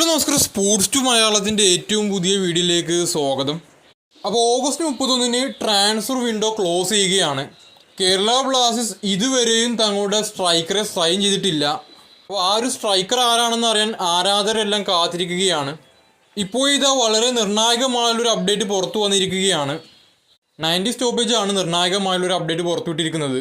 Hello നമസ്കാരം. Sports to മലയാളത്തിന്റെ ഏറ്റവും പുതിയ വീഡിയോയിലേക്ക് സ്വാഗതം. അപ്പോൾ ഓഗസ്റ്റ് മുപ്പത്തൊന്നിന് ട്രാൻസ്ഫർ വിൻഡോ ക്ലോസ് ചെയ്യുകയാണ്. കേരള ബ്ലാസ്റ്റേഴ്സ് ഇതുവരെയും തങ്ങളുടെ സ്ട്രൈക്കറെ സൈൻ ചെയ്തിട്ടില്ല. അപ്പോൾ ആ ഒരു സ്ട്രൈക്കർ ആരാണെന്ന് അറിയാൻ ആരാധകരെല്ലാം കാത്തിരിക്കുകയാണ്. ഇപ്പോൾ ഇതാ വളരെ നിർണായകമായുള്ളൊരു അപ്ഡേറ്റ് പുറത്തു വന്നിരിക്കുകയാണ്. നയന്റി സ്റ്റോപ്പേജ് ആണ് നിർണായകമായുള്ളൊരു അപ്ഡേറ്റ് പുറത്തുവിട്ടിരിക്കുന്നത്.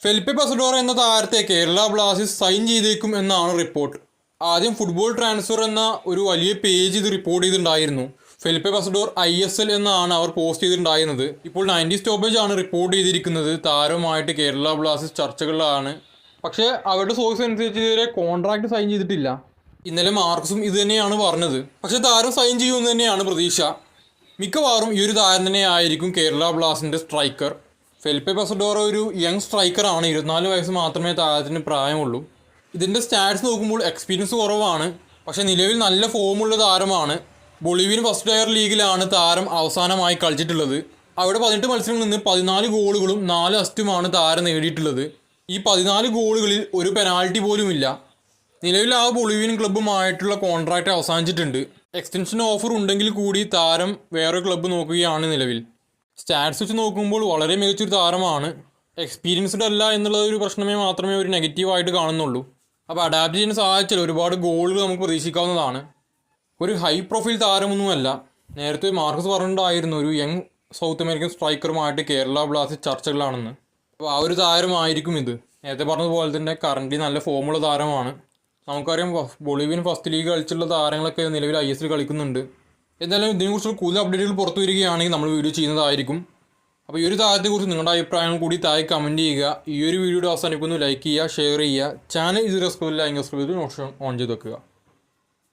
ഫെലിപ്പെ പസഡോറ എന്ന താരത്തെ കേരള ബ്ലാസ്റ്റേഴ്സ് സൈൻ ചെയ്തേക്കും എന്നാണ് റിപ്പോർട്ട് ആദ്യം ഫുട്ബോൾ ട്രാൻസ്ഫർ എന്ന ഒരു വലിയ പേജ് ഇത് റിപ്പോർട്ട് ചെയ്തിട്ടുണ്ടായിരുന്നു. Felipe Pasador I S L എന്നാണ് അവർ പോസ്റ്റ് ചെയ്തിട്ടുണ്ടായിരുന്നത്. ഇപ്പോൾ നയന്റി സ്റ്റോപ്പേജ് ആണ് റിപ്പോർട്ട് ചെയ്തിരിക്കുന്നത്. താരമായിട്ട് കേരള ബ്ലാസ്റ്റേഴ്സ് ചർച്ചകളിലാണ്. പക്ഷേ അവരുടെ സോഴ്സ് അനുസരിച്ച് ഇതുവരെ കോൺട്രാക്ട് സൈൻ ചെയ്തിട്ടില്ല. ഇന്നലെ മാർക്സും ഇത് തന്നെയാണ് പറഞ്ഞത്. പക്ഷേ താരം സൈൻ ചെയ്യുമെന്ന് തന്നെയാണ് പ്രതീക്ഷ. മിക്കവാറും ഈ ഒരു താരം തന്നെ ആയിരിക്കും കേരള ബ്ലാസ്റ്റിന്റെ സ്ട്രൈക്കർ ഫെലിപ്പെ പസഡോറ ഒരു യങ് സ്ട്രൈക്കറാണ് ഇരുപത്തിനാല് വയസ്സ് മാത്രമേ താരത്തിന് പ്രായമുള്ളൂ. ഇതിന്റെ സ്റ്റാറ്റ്സ് നോക്കുമ്പോൾ എക്സ്പീരിയൻസ് കുറവാണ്. പക്ഷേ നിലവിൽ നല്ല ഫോമുള്ള താരമാണ്. ബൊളിവിയൻ ഫസ്റ്റ് ടയർ ലീഗിലാണ് താരം അവസാനമായി കളിച്ചിട്ടുള്ളത്. അവിടെ പതിനെട്ട് മത്സരങ്ങളിൽ നിന്ന് പതിനാല് ഗോളുകളും നാല് അസ്റ്റുമാണ് താരം നേടിയിട്ടുള്ളത്. ഈ പതിനാല് ഗോളുകളിൽ ഒരു പെനാൽറ്റി പോലുമില്ല. നിലവിൽ ആ ബൊളിവിയൻ ക്ലബ്ബുമായിട്ടുള്ള കോൺട്രാക്റ്റ് അവസാനിച്ചിട്ടുണ്ട്. എക്സ്റ്റൻഷൻ ഓഫർ ഉണ്ടെങ്കിൽ കൂടി താരം വേറെ ക്ലബ്ബ് നോക്കുകയാണ് നിലവിൽ. സ്റ്റാറ്റ്സ് വെച്ച് നോക്കുമ്പോൾ വളരെ മികച്ചൊരു താരമാണ്. എക്സ്പീരിയൻസ്ഡ് അല്ല എന്നുള്ള ഒരു പ്രശ്നമേ മാത്രമേ ഒരു നെഗറ്റീവായിട്ട് കാണുന്നുള്ളൂ. അപ്പോൾ അഡാപ്റ്റ് ചെയ്യാൻ സഹായിച്ചാൽ ഒരുപാട് ഗോളുകൾ നമുക്ക് പ്രതീക്ഷിക്കാവുന്നതാണ്. ഒരു ഹൈ പ്രൊഫൈൽ താരമൊന്നുമല്ല. നേരത്തെ മാർക്കസ് പറഞ്ഞിട്ടുണ്ടായിരുന്നു ഒരു യങ് സൗത്ത് അമേരിക്കൻ സ്ട്രൈക്കറുമായിട്ട് കേരള ബ്ലാസ്റ്റ് ചർച്ചകളാണെന്ന്. അപ്പോൾ ആ ഒരു താരമായിരിക്കും ഇത്. നേരത്തെ പറഞ്ഞതുപോലെ തന്നെ കറന്റ് നല്ല ഫോമുള്ള താരമാണ്. നമുക്കറിയാം ബൊളീവിയൻ ഫസ്റ്റ് ലീഗ് കളിച്ചുള്ള താരങ്ങളൊക്കെ നിലവിൽ ഐ എസ് കളിക്കുന്നുണ്ട്. എന്തായാലും ഇതിനെക്കുറിച്ചുള്ള കൂടുതൽ അപ്ഡേറ്റുകൾ പുറത്തു വരികയാണെങ്കിൽ നമ്മൾ വീഡിയോ ചെയ്യുന്നതായിരിക്കും. അപ്പോൾ ഈ ഒരു താരത്തെക്കുറിച്ച് നിങ്ങളുടെ അഭിപ്രായം കൂടി താഴെ കമന്റ് ചെയ്യുക. ഈ ഒരു വീഡിയോയുടെ അവസാനിക്കുന്നു ലൈക്ക് ചെയ്യുക ഷെയർ ചെയ്യുക. ചാനൽ ഇത് റെസ്പെക്റ്റില്ല എങ്കിൽ ഓൺ ചെയ്ത് വെക്കുക.